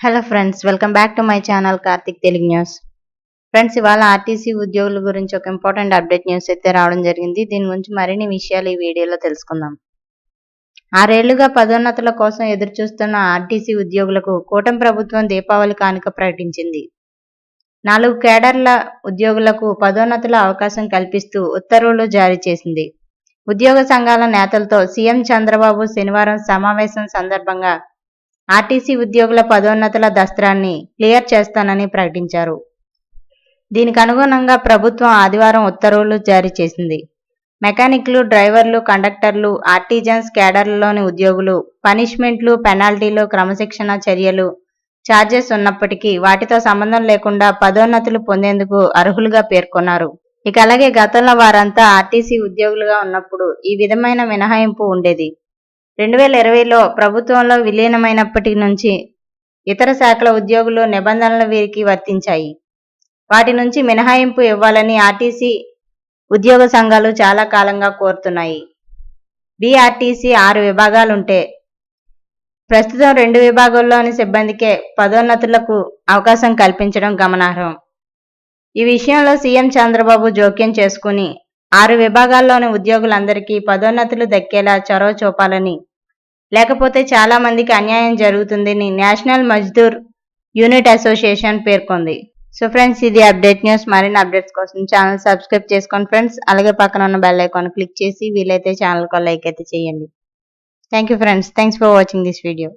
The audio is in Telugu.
Hello friends welcome back to my channel Karthik Telugu news friends ఇవాళ ఆర్టీసీ ఉద్యోగుల గురించి ఒక ఇంపార్టెంట్ అప్డేట్ న్యూస్ అయితే రావడం జరిగింది. దీని గురించి మరిన్ని విషయాలు ఈ వీడియోలో తెలుసుకుందాం. ఆరేళ్ళుగా పదోన్నతుల కోసం ఎదురుచూస్తున్న ఆర్టీసీ ఉద్యోగులకు కూటమి ప్రభుత్వం దీపావళి కానుక ప్రకటించింది. నాలుగు కేడర్ల ఉద్యోగులకు పదోన్నతుల అవకాశం కల్పిస్తూ ఉత్తర్వులు జారీ చేసింది. ఉద్యోగ సంఘాల నేతలతో సీఎం చంద్రబాబు శనివారం సమావేశం సందర్భంగా ఆర్టీసీ ఉద్యోగుల పదోన్నతుల దస్త్రాన్ని క్లియర్ చేస్తానని ప్రకటించారు. దీనికి అనుగుణంగా ప్రభుత్వం ఆదివారం ఉత్తర్వులు జారీ చేసింది. మెకానిక్లు డ్రైవర్లు కండక్టర్లు ఆర్టీజన్స్ కేడర్లలోని ఉద్యోగులు పనిష్మెంట్లు పెనాల్టీలు క్రమశిక్షణ చర్యలు ఛార్జెస్ ఉన్నప్పటికీ వాటితో సంబంధం లేకుండా పదోన్నతులు పొందేందుకు అర్హులుగా పేర్కొన్నారు. ఇక అలాగే గతంలో వారంతా ఆర్టీసీ ఉద్యోగులుగా ఉన్నప్పుడు ఈ విధమైన మినహాయింపు ఉండేది. రెండు వేల ఇరవైలో ప్రభుత్వంలో విలీనమైనప్పటి నుంచి ఇతర శాఖల ఉద్యోగులు నిబంధనలు వీరికి వర్తించాయి. వాటి నుంచి మినహాయింపు ఇవ్వాలని ఆర్టీసీ ఉద్యోగ సంఘాలు చాలా కాలంగా కోరుతున్నాయి. బీఆర్టీసీ ఆరు విభాగాలుంటే ప్రస్తుతం రెండు విభాగాల్లోని సిబ్బందికే పదోన్నతులకు అవకాశం కల్పించడం గమనార్హం. ఈ విషయంలో సీఎం చంద్రబాబు జోక్యం చేసుకుని ఆరు విభాగాల్లోని ఉద్యోగులందరికీ పదోన్నతులు దక్కేలా చొరవ చూపాలని లేకపోతే చాలా మందికి అన్యాయం జరుగుతుందని నేషనల్ మజ్దూర్ యూనిట్ అసోసియేషన్ పేర్కొంది. సో ఫ్రెండ్స్ ఇది అప్డేట్ న్యూస్. మరిన్ని అప్డేట్స్ కోసం ఛానల్ సబ్స్క్రైబ్ చేసుకోండి ఫ్రెండ్స్. అలాగే పక్కన ఉన్న బెల్ ఐకాన్ క్లిక్ చేసి వీలైతే ఛానల్ లైక్ అయితే చేయండి. Thank you friends. Thanks for watching this video.